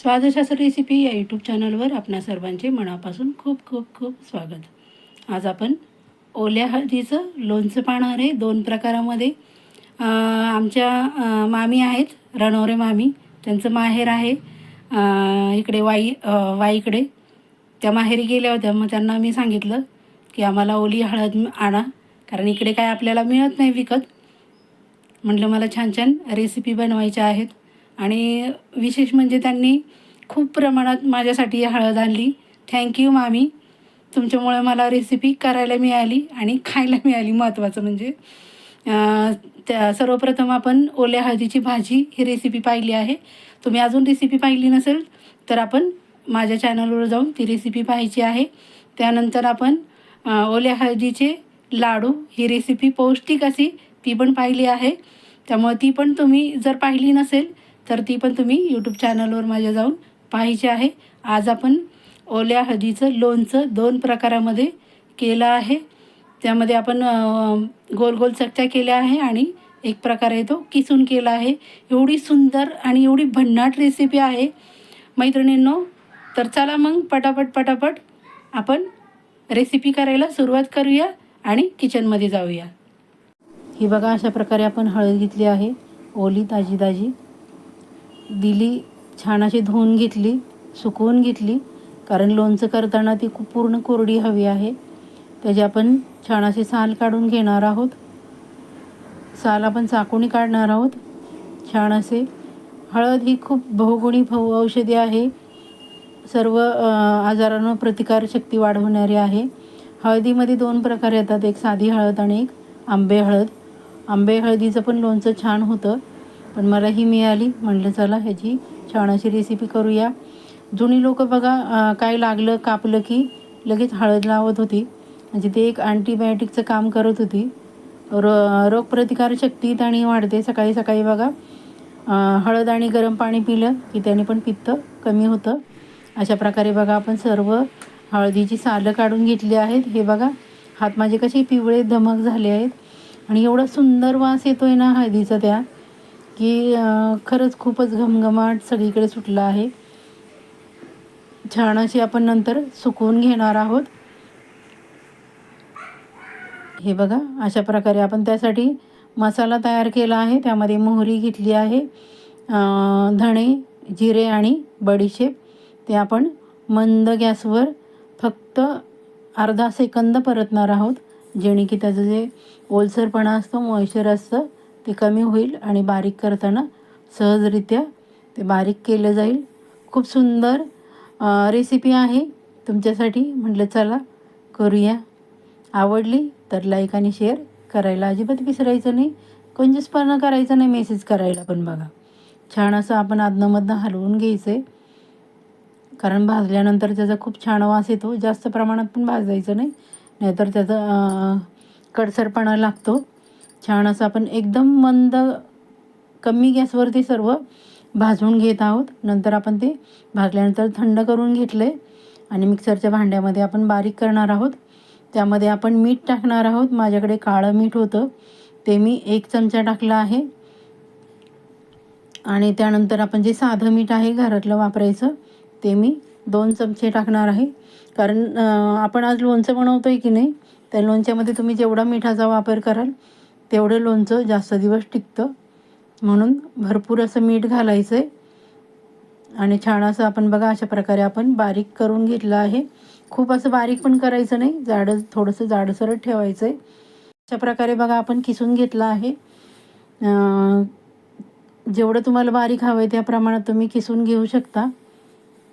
स्वादशास्त्र recipe या YouTube चॅनलवर आपणा सर्वांचे मनापासून खूप खूप खूप स्वागत. आज आपण ओल्या हळदीचं लोणचं पाहणार आहे. दोन प्रकारामध्ये आमच्या मामी आहेत रणवरे मामी. त्यांचं माहेर आहे इकडे वाई वाईकडे. त्या माहेरी गेल्या होत्या. मग त्यांना मी सांगितलं की आम्हाला ओली हळद आणा. कारण इकडे काय आपल्याला मिळत नाही विकत. म्हटलं मला छान छान रेसिपी बनवायच्या आहेत. आणि विशेष म्हणजे त्यांनी खूप प्रमाणात माझ्यासाठी हळद आणली. थँक्यू मामी. तुमच्यामुळे मला रेसिपी करायला मिळाली आणि खायला मिळाली महत्त्वाचं म्हणजे. त्या सर्वप्रथम आपण ओल्या हळदीची भाजी ही रेसिपी पाहिली आहे. तुम्ही अजून रेसिपी पाहिली नसेल तर आपण माझ्या चॅनलवर जाऊन ती रेसिपी पाहायची आहे. त्यानंतर आपण ओल्या हळदीचे लाडू ही रेसिपी पौष्टिक अशी ती पण पाहिली आहे. त्यामुळे ती पण तुम्ही जर पाहिली नसेल तर ती पण तुम्ही यूट्यूब चॅनलवर माझ्या जाऊन पाहायची आहे. आज आपण ओल्या हळदीचं लोणचं दोन प्रकारामध्ये केलं आहे. त्यामध्ये आपण गोल गोल चकत्या केल्या आहे आणि एक प्रकार आहे तो किसून केला आहे. एवढी सुंदर आणि एवढी भन्नाट रेसिपी आहे. मैत्रिणींनो तर चला मग पटापट पटापट आपण रेसिपी करायला सुरुवात करूया आणि किचनमध्ये जाऊया. ही बघा अशा प्रकारे आपण हळद घेतली आहे. ओली ताजी ताजी. दिली छान अशी धुवून घेतली सुकवून घेतली. कारण लोणचं करताना ती खूप पूर्ण कोरडी हवी आहे. त्याची आपण छान अशी साल काढून घेणार आहोत. साल आपण चाकूनी काढणार आहोत. छान असे हळद ही खूप बहुगुणी बहु औषधी आहे. सर्व आजारांवर प्रतिकारशक्ती वाढवणारी आहे. हळदीमध्ये दोन प्रकार येतात. एक साधी हळद आणि एक आंबे हळद. आंबे हळदीचं पण लोणचं छान होतं. पण मला ही मिळाली. म्हणलं चला ह्याची छान अशी रेसिपी करूया. जुनी लोक बघा काय लागलं कापलं की लगेच हळद लावत होती. म्हणजे ते एक अँटीबायोटिकचं काम करत होती. रो रोगप्रतिकारशक्ती आणि वाढते. सकाळी सकाळी बघा हळद आणि गरम पाणी पिलं की त्याने पण पित्त कमी होतं. अशा प्रकारे बघा आपण सर्व हळदीची सालं काढून घेतली आहेत. हे बघा हात माझे कसे पिवळे धमक झाले आहेत. आणि एवढा सुंदर वास येतो आहे ना हळदीचा त्या. की खरंच खूपच घमघमाट सगळीकडे सुटला आहे. छान अशी आपण नंतर सुकवून घेणार आहोत. हे बघा अशा प्रकारे आपण त्यासाठी मसाला तयार केला आहे. त्यामध्ये मोहरी घेतली आहे. धणे जिरे आणि बडीशेप. ते आपण मंद गॅसवर फक्त अर्धा सेकंद परतणार आहोत. जेणे की त्याचं जे ओलसरपणा असतं मॉइश्चर असतं ते कमी होईल आणि बारीक करताना सहजरित्या ते बारीक केलं जाईल. खूप सुंदर रेसिपी आहे. तुमच्यासाठी म्हटलं चला करूया. आवडली तर लाईक आणि शेअर करायला अजिबात विसरायचं नाही. कंजूसपणा करायचं नाही मेसेज करायला पण बघा. छान असं आपण आदनमधनं हलवून घ्यायचं आहे कारण भाजल्यानंतर त्याचा खूप छान वास येतो. जास्त प्रमाणात पण भाजायचं नाही. नाहीतर त्याचा कडसरपणा लागतो. छान असं आपण एकदम मंद कमी गॅसवरती सर्व भाजून घेत आहोत. नंतर आपण ते भाजल्यानंतर थंड करून घेतलं आहे आणि मिक्सरच्या भांड्यामध्ये आपण बारीक करणार आहोत. त्यामध्ये आपण मीठ टाकणार आहोत. माझ्याकडे काळं मीठ होतं. ते मी एक चमचा टाकला आहे. आणि त्यानंतर आपण जे साधं मीठ आहे घरातलं वापरायचं ते मी दोन चमचे टाकणार आहे. कारण आपण आज लोणचं बनवतो आहे की नाही त्या लोणच्यामध्ये तुम्ही जेवढा मिठाचा वापर कराल तेवढं लोणचं जास्त दिवस टिकतं. म्हणून भरपूर असं मीठ घालायचं आहे आणि छान असं आपण बघा अशा प्रकारे आपण बारीक करून घेतलं आहे. खूप असं बारीक पण करायचं नाही. जाडं थोडंसं जाडसरच ठेवायचं आहे अशा प्रकारे बघा आपण किसून घेतलं आहे. जेवढं तुम्हाला बारीक हवं आहे त्या प्रमाणात तुम्ही किसून घेऊ शकता.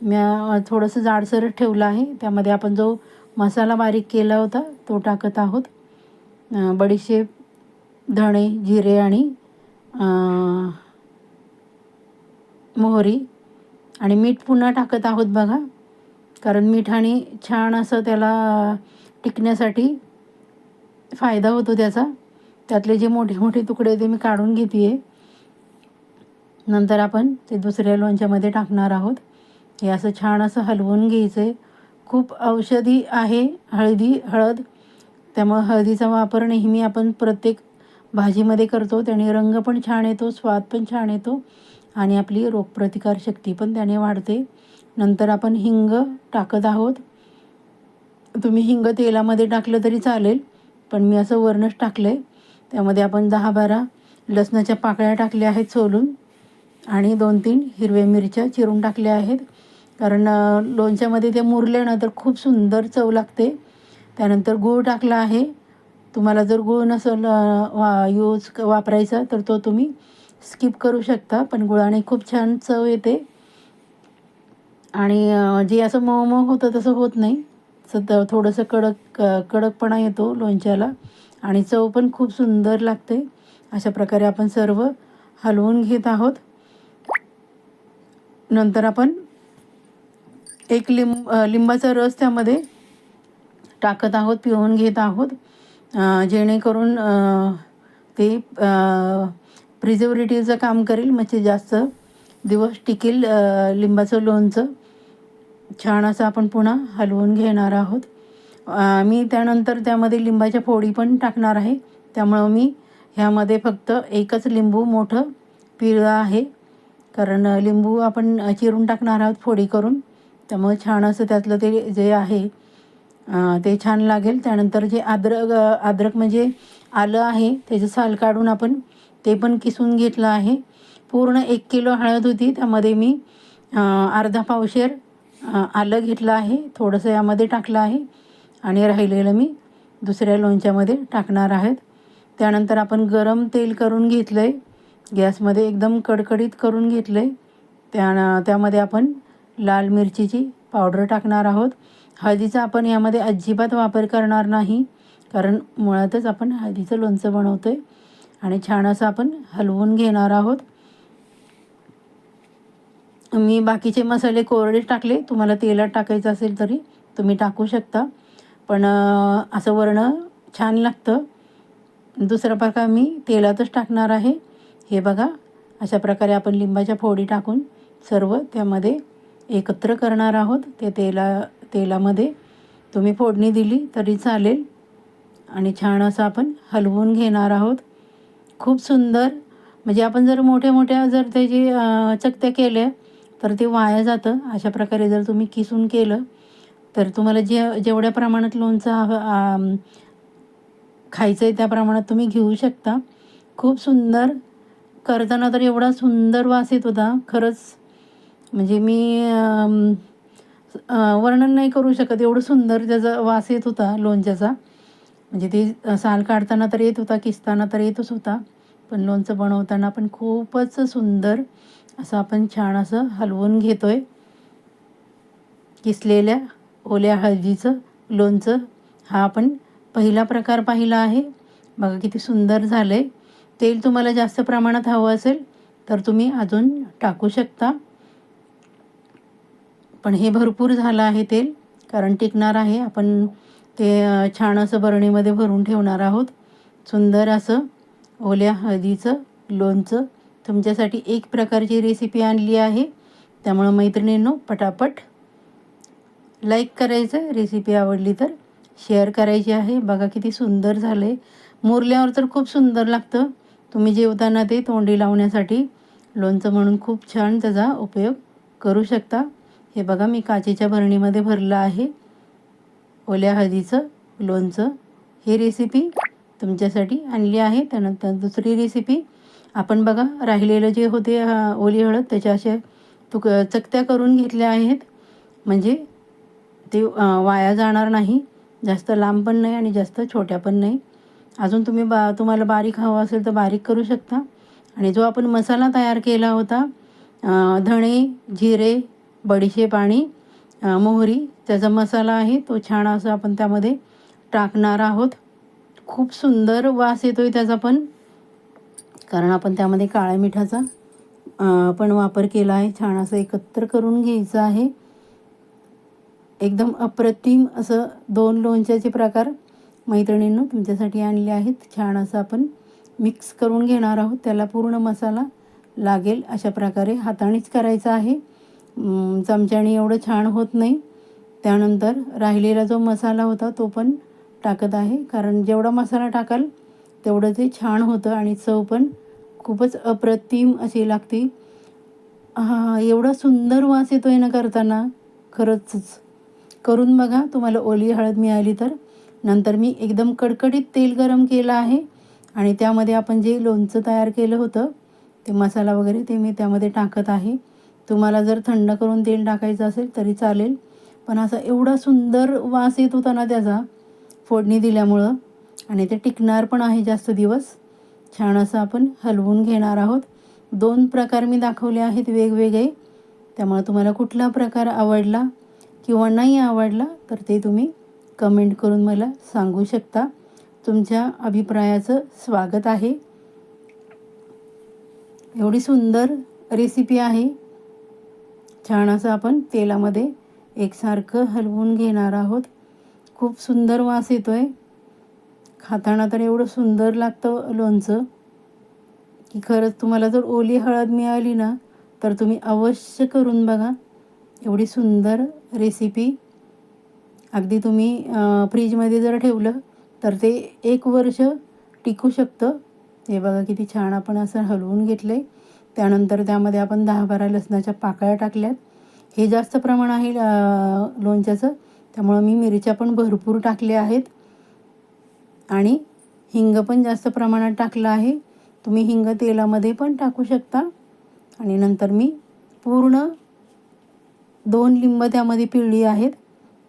म्या थोडंसं जाडसरच ठेवलं आहे. त्यामध्ये आपण जो मसाला बारीक केला होता तो टाकत आहोत. बडीशेप धणे जिरे आणि मोहरी आणि मीठ पुन्हा टाकत आहोत बघा. कारण मिठाने छान असं त्याला टिकण्यासाठी फायदा होतो त्याचा. त्यातले जे मोठे मोठे तुकडे ते मी काढून घेते आहे नंतर आपण ते दुसऱ्या लोणच्यामध्ये टाकणार आहोत. हे असं छान असं हलवून घ्यायचं आहे खूप औषधी आहे हळदी हळद. त्यामुळं हळदीचा वापर नेहमी आपण प्रत्येक भाजीमध्ये करतो त्याने रंग पण छान येतो स्वाद पण छान येतो आणि आपली रोगप्रतिकार शक्ती पण त्याने वाढते. नंतर आपण हिंग टाकत आहोत. तुम्ही हिंग तेलामध्ये टाकलं तरी चालेल पण मी असं वरणच टाकलं आहे त्यामध्ये आपण दहा बारा लसणाच्या पाकळ्या टाकल्या आहेत सोलून आणि दोन तीन हिरव्या मिरच्या चिरून टाकल्या आहेत. कारण लोणच्यामध्ये ते मुरले ना तर खूप सुंदर चव लागते. त्यानंतर गूळ टाकला आहे. तुम्हाला जर गुळ नसेल वा यूज क- वापरायचा तर तो तुम्ही स्किप करू शकता. पण गुळाने खूप छान चव येते. आणि जे असं मऊ मऊ होतं तसं होत नाही. सध्या थोडंसं कडक कडकपणा येतो लोणच्याला. आणि चव पण खूप सुंदर लागते. अशा प्रकारे आपण सर्व हलवून घेत आहोत. नंतर आपण एक लिंब लिंबाचा रस त्यामध्ये टाकत आहोत पिळून घेत आहोत. जेणेकरून ते प्रिझर्वेटिव्हचं काम करेल म्हणजे जास्त दिवस टिकेल लिंबाचं लोणचं. छान असं आपण पुन्हा हलवून घेणार आहोत. मी त्यानंतर त्यामध्ये लिंबाच्या फोडी पण टाकणार आहे. त्यामुळं मी ह्यामध्ये फक्त एकच लिंबू मोठं पिळं आहे. कारण लिंबू आपण चिरून टाकणार आहोत फोडी करून. त्यामुळे छान असं त्यातलं ते जे आहे ते छान लागेल. त्यानंतर जे अद्रक अद्रक म्हणजे आलं आहे त्याचं साल काढून आपण ते पण किसून घेतलं आहे. पूर्ण एक किलो हळद होती त्यामध्ये मी अर्धा पावशेर आलं घेतलं आहे. थोडंसं यामध्ये टाकलं आहे आणि राहिलेलं मी दुसऱ्या लोणच्यामध्ये टाकणार आहेत. त्यानंतर आपण गरम तेल करून घेतलं आहे गॅसमध्ये एकदम कडकडीत करून घेतलं आहे त्या त्यामध्ये आपण लाल मिरचीची पावडर टाकणार आहोत. हळदीचा आपण यामध्ये अजिबात वापर करणार नाही कारण मुळातच आपण हळदीचं लोणचं बनवतो आहे आणि छान असं आपण हलवून घेणार आहोत. मी बाकीचे मसाले कोरडे टाकले तुम्हाला तेलात टाकायचं असेल तरी तुम्ही टाकू शकता. पण असं वर्ण छान लागतं. दुसरा प्रकार मी तेलातच टाकणार आहे. हे बघा अशा प्रकारे आपण लिंबाच्या फोडी टाकून सर्व त्यामध्ये एकत्र करणार आहोत. ते तेला तेलामध्ये. तुम्ही फोडणी दिली तरी चालेल. आणि छान असं आपण हलवून घेणार आहोत. खूप सुंदर. म्हणजे आपण जर मोठ्या मोठ्या जर त्याची चकत्या केल्या तर ते वाया जातं. अशा प्रकारे जर तुम्ही किसून केलं तर तुम्हाला जे जेवढ्या प्रमाणात लोणचं हवं खायचं आहे त्या प्रमाणात तुम्ही घेऊ शकता. खूप सुंदर. करताना तर एवढा सुंदर वास येत होता. खरंच. म्हणजे मी वर्णन नाही करू शकत. एवढं सुंदर त्याचा वास येत होता लोणच्याचा. म्हणजे ते साल काढताना तर येत होता किसताना तर येतच होता. पण लोणचं बनवताना पण खूपच सुंदर असं आपण छान असं हलवून घेतो आहे किसलेल्या ओल्या हळदीचं लोणचं हा आपण पहिला प्रकार पाहिला आहे. बघा किती सुंदर झालं आहे तेल तुम्हाला जास्त प्रमाणात हवं असेल तर तुम्ही अजून टाकू शकता. पण हे भरपूर झालं आहे तेल कारण टिकणार आहे. आपण ते छान असं बरणीमध्ये भरून ठेवणार आहोत. सुंदर असं ओल्या हळदीचं लोणचं तुमच्यासाठी एक प्रकारची रेसिपी आणली आहे. त्यामुळं मैत्रिणींनो पटापट लाईक करायचं. रेसिपी आवडली तर शेअर करायची आहे. बघा किती सुंदर झालं आहे मुरल्यावर तर खूप सुंदर लागतं. तुम्ही जेवताना ते तोंडी लावण्यासाठी लोणचं म्हणून खूप छान त्याचा उपयोग करू शकता. हे बघा मी काचेच्या भरणीमध्ये भरलं आहे. ओल्या हळदीचं लोणचं ही रेसिपी तुमच्यासाठी आणली आहे. त्यानंतर दुसरी रेसिपी आपण बघा राहिलेलं जे होते ओली हळद त्याच्या अशा तुक चकत्या करून घेतल्या आहेत. म्हणजे ते वाया जाणार नाही. जास्त लांब पण नाही आणि जास्त छोट्या पण नाही. अजून तुम्ही बा तुम्हाला बारीक हवं असेल तर बारीक करू शकता. आणि जो आपण मसाला तयार केला होता धणे जिरे बडीशेप आणि मोहरी त्याचा मसाला आहे तो छान असा आपण त्यामध्ये टाकणार आहोत. खूप सुंदर वास येतो आहे त्याचा पण कारण आपण त्यामध्ये काळ्या मिठाचा पण वापर केला आहे. छान असं एकत्र करून घ्यायचं आहे. एकदम अप्रतिम असं दोन लोणच्याचे प्रकार मैत्रिणींनो तुमच्यासाठी आणले आहेत. छान असं आपण मिक्स करून घेणार आहोत. त्याला पूर्ण मसाला लागेल अशा प्रकारे हातानेच करायचं आहे. चमच्याने एवढं छान होत नाही. त्यानंतर राहिलेला जो मसाला होता तो पण टाकत आहे. कारण जेवढा मसाला टाकाल तेवढं ते छान होतं आणि चव पण खूपच अप्रतिम अशी लागते. हा एवढा सुंदर वास येतो आहे ना करताना. खरंच करून बघा. तुम्हाला ओली हळद मिळाली तर. नंतर मी एकदम कडकडीत तेल गरम केलं आहे आणि त्यामध्ये आपण जे लोणचं तयार केलं होतं ते मसाला वगैरे ते मी त्यामध्ये टाकत आहे. तुम्हाला जर थंड करून तेल टाकायचं असेल तरी चालेल. पण असा एवढा सुंदर वास येत होता ना त्याचा फोडणी दिल्यामुळं आणि ते टिकणार पण आहे जास्त दिवस. छान असं आपण हलवून घेणार आहोत. दोन प्रकार मी दाखवले आहेत वेगवेगळे. त्यामुळे तुम्हाला कुठला प्रकार आवडला किंवा नाही आवडला तर ते तुम्ही कमेंट करून मला सांगू शकता. तुमच्या अभिप्रायाचं स्वागत आहे. एवढी सुंदर रेसिपी आहे. छान असं आपण तेलामध्ये एकसारखं हलवून घेणार आहोत. खूप सुंदर वास येतो आहे खाताना तर एवढं सुंदर लागतं लोणचं. की खरंच तुम्हाला जर ओली हळद मिळाली ना तर तुम्ही अवश्य करून बघा. एवढी सुंदर रेसिपी अगदी तुम्ही फ्रीजमध्ये जर ठेवलं तर ते एक वर्ष टिकू शकतं. हे बघा किती छान आपण असं हलवून घेतलं आहे त्यानंतर त्यामध्ये आपण दहा बारा लसणाच्या पाकळ्या टाकल्यात. हे जास्त प्रमाण आहे लोणच्याचं. त्यामुळं मी मिरच्या पण भरपूर टाकल्या आहेत. आणि हिंग पण जास्त प्रमाणात टाकलं आहे. तुम्ही हिंग तेलामध्ये पण टाकू शकता. आणि नंतर मी पूर्ण दोन लिंब त्यामध्ये पिळली आहेत.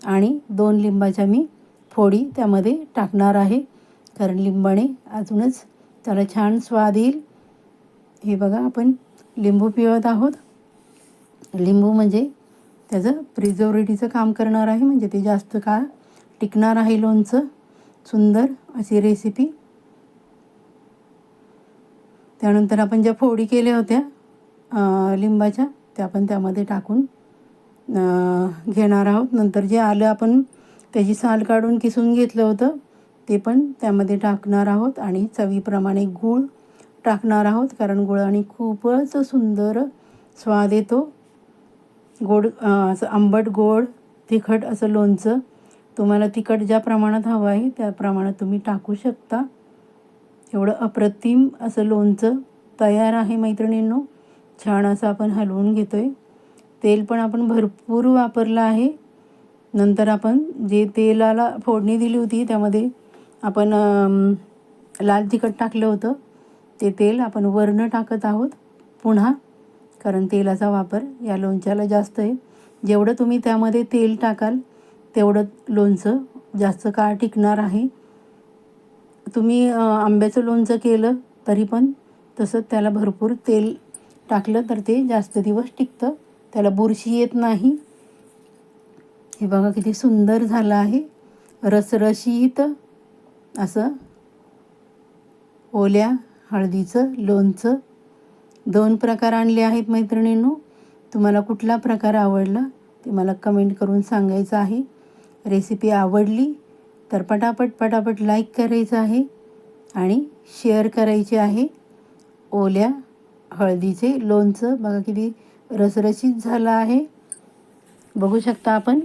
आणि दोन लिंबाच्या मी फोडी त्यामध्ये टाकणार आहे. कारण लिंबाने अजूनच त्याला छान स्वाद येईल. हे बघा आपण लिंबू पिळत आहोत. लिंबू म्हणजे त्याचं प्रिझोरिटीचं काम करणार आहे म्हणजे ते जास्त काळ टिकणार आहे लोणचं. सुंदर अशी रेसिपी त्यानंतर आपण ज्या फोडी केल्या होत्या लिंबाच्या त्या आपण त्यामध्ये टाकून घेणार आहोत. नंतर जे आलं आपण त्याची साल काढून किसून घेतलं होतं ते पण त्यामध्ये टाकणार आहोत. आणि चवीप्रमाणे गूळ टाकणार आहोत कारण गुळाने खूपच सुंदर स्वाद येतो. गोड असं आंबट गोड तिखट असं लोणचं. तुम्हाला तिखट ज्या प्रमाणात हवं आहे त्या प्रमाणात तुम्ही टाकू शकता. एवढं अप्रतिम असं लोणचं तयार आहे मैत्रिणींनो. छान असं आपण हलवून घेतो आहे तेल पण आपण भरपूर वापरलं आहे. नंतर आपण जे तेलाला फोडणी दिली होती त्यामध्ये आपण लाल तिखट टाकलं होतं. ते तेल आपण वरनं टाकत आहोत पुन्हा कारण तेलाचा वापर या लोणच्याला जास्त आहे. जेवढं तुम्ही त्यामध्ये तेल टाकाल तेवढं लोणचं जास्त काळ टिकणार आहे. तुम्ही आंब्याचं लोणचं केलं तरी पण तसं त्याला भरपूर तेल टाकलं तर ते जास्त दिवस टिकतं. त्याला बुरशी येत नाही. हे बघा किती सुंदर झालं आहे. रसरशीत असं ओल्या हळदीचं लोणचं. दोन प्रकार आणले आहेत मैत्रिणींनो. तुम्हाला कुठला प्रकार आवडला ते मला कमेंट करून सांगायचं आहे. रेसिपी आवडली तर पटापट पटापट लाईक करायचं आहे आणि शेअर करायचे आहे. ओल्या हळदीचे लोणचं. बघा किती रसरशीत झालं आहे. बघू शकता आपण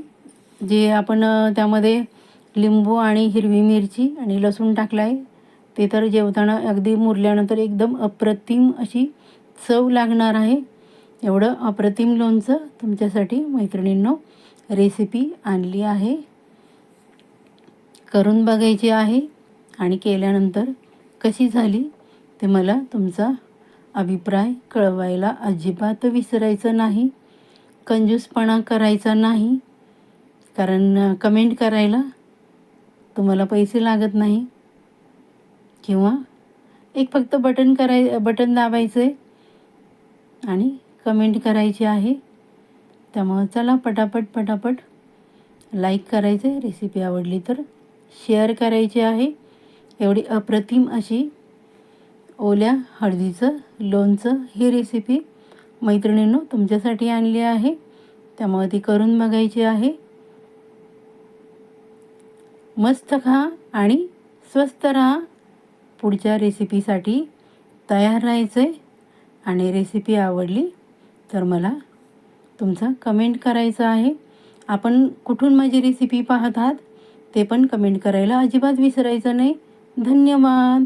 जे आपण त्यामध्ये लिंबू आणि हिरवी मिरची आणि लसूण टाकलं आहे. ते तर जेवताना अगदी मुरल्यानंतर एकदम अप्रतिम अशी चव लागणार आहे. एवढं अप्रतिम लोणचं तुमच्यासाठी मैत्रिणींनो रेसिपी आणली आहे. करून बघायची आहे आणि केल्यानंतर कशी झाली ते मला तुमचा अभिप्राय कळवायला अजिबात विसरायचं नाही कंजूसपणा करायचा नाही कारण कमेंट करायला तुम्हाला पैसे लागत नाही. किंवा एक फक्त बटन कराय बटन दाबायचं आहे आणि कमेंट करायची आहे त्यामुळं चला पटापट पटापट लाईक करायचं आहे रेसिपी आवडली तर शेअर करायची आहे. एवढी अप्रतिम अशी ओल्या हळदीचं लोणचं ही रेसिपी मैत्रिणींनो तुमच्यासाठी आणली आहे. त्यामुळे ती करून बघायची आहे. मस्त खा आणि स्वस्त राहा. पुढच्या रेसिपीसाठी तयार राहायचं आहे आणि रेसिपी आवडली तर मला तुमचा कमेंट करायचं आहे. आपण कुठून माझी रेसिपी पाहत आहात ते पण कमेंट करायला अजिबात विसरायचं नाही. धन्यवाद.